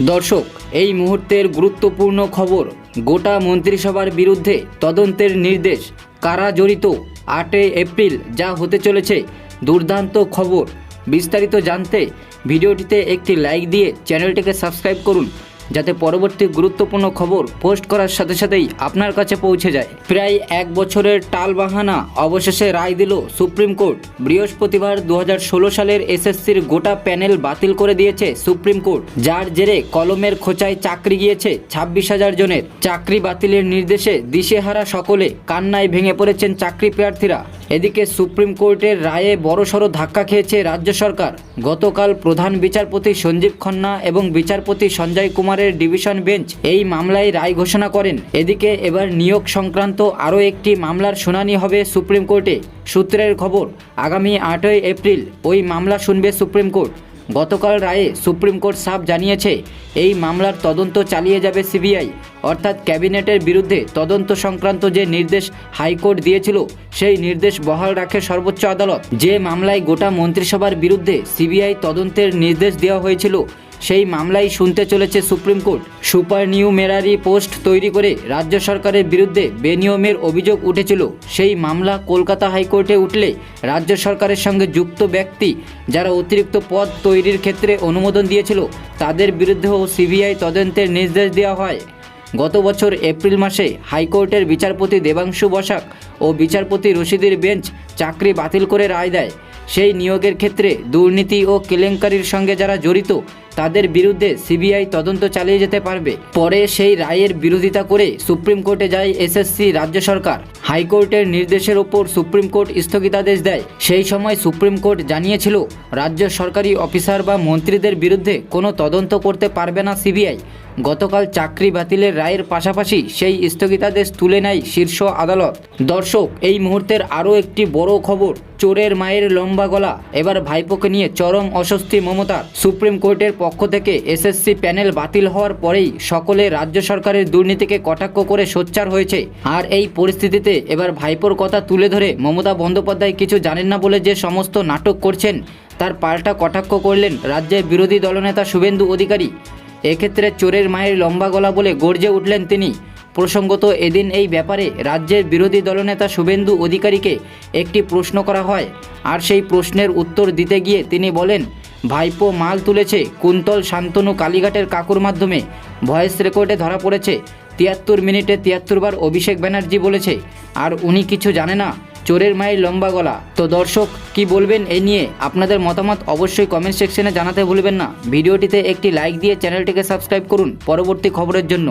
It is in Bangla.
দর্শক, এই মুহূর্তের গুরুত্বপূর্ণ খবর, গোটা মন্ত্রিসভার বিরুদ্ধে তদন্তের নির্দেশ। কারা জড়িত? আটই এপ্রিল যা হতে চলেছে। দুর্দান্ত খবর। বিস্তারিত জানতে ভিডিওটিতে একটি লাইক দিয়ে চ্যানেলটিকে সাবস্ক্রাইব করুন। যাতে পরবর্তী গুরুত্বপূর্ণ খবর পোস্ট করার সাথে সাথেই আপনার কাছে পৌঁছে যায়। প্রায় এক বছরের টালবাহানা অবশেষে রায় দিল সুপ্রিম কোর্ট। বৃহস্পতিবার দু হাজার ষোলো সালের এসএসসির গোটা প্যানেল বাতিল করে দিয়েছে সুপ্রিম কোর্ট, যার জেরে কলমের খোঁচায় চাকরি গিয়েছে ছাব্বিশ হাজার জনের। চাকরি বাতিলের নির্দেশে দিশেহারা সকলে কান্নায় ভেঙে পড়েছেন চাকরি প্রার্থীরা। এদিকে সুপ্রিম কোর্টের রায়ে বড়সড় ধাক্কা খেয়েছে রাজ্য সরকার। গতকাল প্রধান বিচারপতি সঞ্জীব খন্না এবং বিচারপতি সঞ্জয় কুমারের ডিভিশন বেঞ্চ এই মামলায় রায় ঘোষণা করেন। এদিকে এবার নিয়োগ সংক্রান্ত আরও একটি মামলার শুনানি হবে সুপ্রিম কোর্টে। সূত্রের খবর, আগামী আটই এপ্রিল ওই মামলা শুনবে সুপ্রিম কোর্ট। গতকাল রায়ে সুপ্রিম কোর্ট সাফ জানিয়েছে, এই মামলার তদন্ত চালিয়ে যাবে সিবিআই। অর্থাৎ ক্যাবিনেটের বিরুদ্ধে তদন্ত সংক্রান্ত যে নির্দেশ হাইকোর্ট দিয়েছিল, সেই নির্দেশ বহাল রাখে সর্বোচ্চ আদালত। যে মামলায় গোটা মন্ত্রিসভার বিরুদ্ধে সিবিআই তদন্তের নির্দেশ দেওয়া হয়েছিল সেই মামলাই শুনতে চলেছে supreme court. Supernumerary post তৈরি করে রাজ্য সরকারের বিরুদ্ধে বেনিয়মের অভিযোগ উঠেছিল। সেই মামলা কলকাতা হাইকোর্টে উঠলে রাজ্য সরকারের সঙ্গে যুক্ত ব্যক্তি যারা অতিরিক্ত পদ তৈরির ক্ষেত্রে অনুমোদন দিয়েছিল, তাদের বিরুদ্ধেও সিবিআই তদন্তের নির্দেশ দেওয়া হয়। গত বছর এপ্রিল মাসে হাইকোর্টের বিচারপতি দেবাংশু বসাক ও বিচারপতি রশিদের বেঞ্চ চাকরি বাতিল করে রায় দেয়। সেই নিয়োগের ক্ষেত্রে দুর্নীতি ও কেলেঙ্কারির সঙ্গে যারা জড়িত, তাদের বিরুদ্ধে সিবিআই তদন্ত চালিয়ে যেতে পারবে। পরে সেই রায়ের বিরোধিতা করে সুপ্রিম কোর্টে যায় এসএসসি রাজ্য সরকার। হাইকোর্টের নির্দেশের ওপর সুপ্রিম কোর্ট স্থগিতাদেশ দেয়। সেই সময় সুপ্রিম কোর্ট জানিয়েছিল, রাজ্য সরকারি অফিসার বা মন্ত্রীদের বিরুদ্ধে কোনো তদন্ত করতে পারবে না সিবিআই। গতকাল চাকরি বাতিলের রায়ের পাশাপাশি সেই স্থগিতাদেশ তুলে নেয় শীর্ষ আদালত। দর্শক এই মুহূর্তের আরও একটি বড় খবর, চোরের মায়ের লম্বা গলা। এবার ভাইপোকে নিয়ে চরম অস্বস্তি মমতার। সুপ্রিম কোর্টের পক্ষ থেকে এসএসসি প্যানেল বাতিল হওয়ার পরেই সকলে রাজ্য সরকারের দুর্নীতিকে কটাক্ষ করে সোচ্চার হয়েছে। আর এই পরিস্থিতিতে এবার ভাইপোর কথা তুলে ধরে মমতা বন্দ্যোপাধ্যায় কিছু জানেন না বলে যে সমস্ত নাটক করছেন, তার পাল্টা কটাক্ষ করলেন রাজ্যের বিরোধী দলনেতা শুভেন্দু অধিকারী। এক্ষেত্রে চোরের মায়ের লম্বা গলা বলে গর্জে উঠলেন তিনি। প্রসঙ্গত, এদিন এই ব্যাপারে রাজ্যের বিরোধী দলনেতা শুভেন্দু অধিকারীকে একটি প্রশ্ন করা হয়। আর সেই প্রশ্নের উত্তর দিতে গিয়ে তিনি বলেন, ভাইপো মাল তুলেছে কুন্তল শান্তনু কালীঘাটের কাকুর মাধ্যমে। ভয়েস রেকর্ডে ধরা পড়েছে, তিয়াত্তর মিনিটে তিয়াত্তরবার অভিষেক ব্যানার্জি বলেছে। আর উনি কিছু জানে না, চোরের মায়ের লম্বা গলা। তো দর্শক, কি বলবেন এই নিয়ে? আপনাদের মতামত অবশ্যই কমেন্ট সেকশনে জানাতে ভুলবেন না। ভিডিওটিতে একটি লাইক দিয়ে চ্যানেলটিকে সাবস্ক্রাইব করুন। পরবর্তী খবরের জন্য।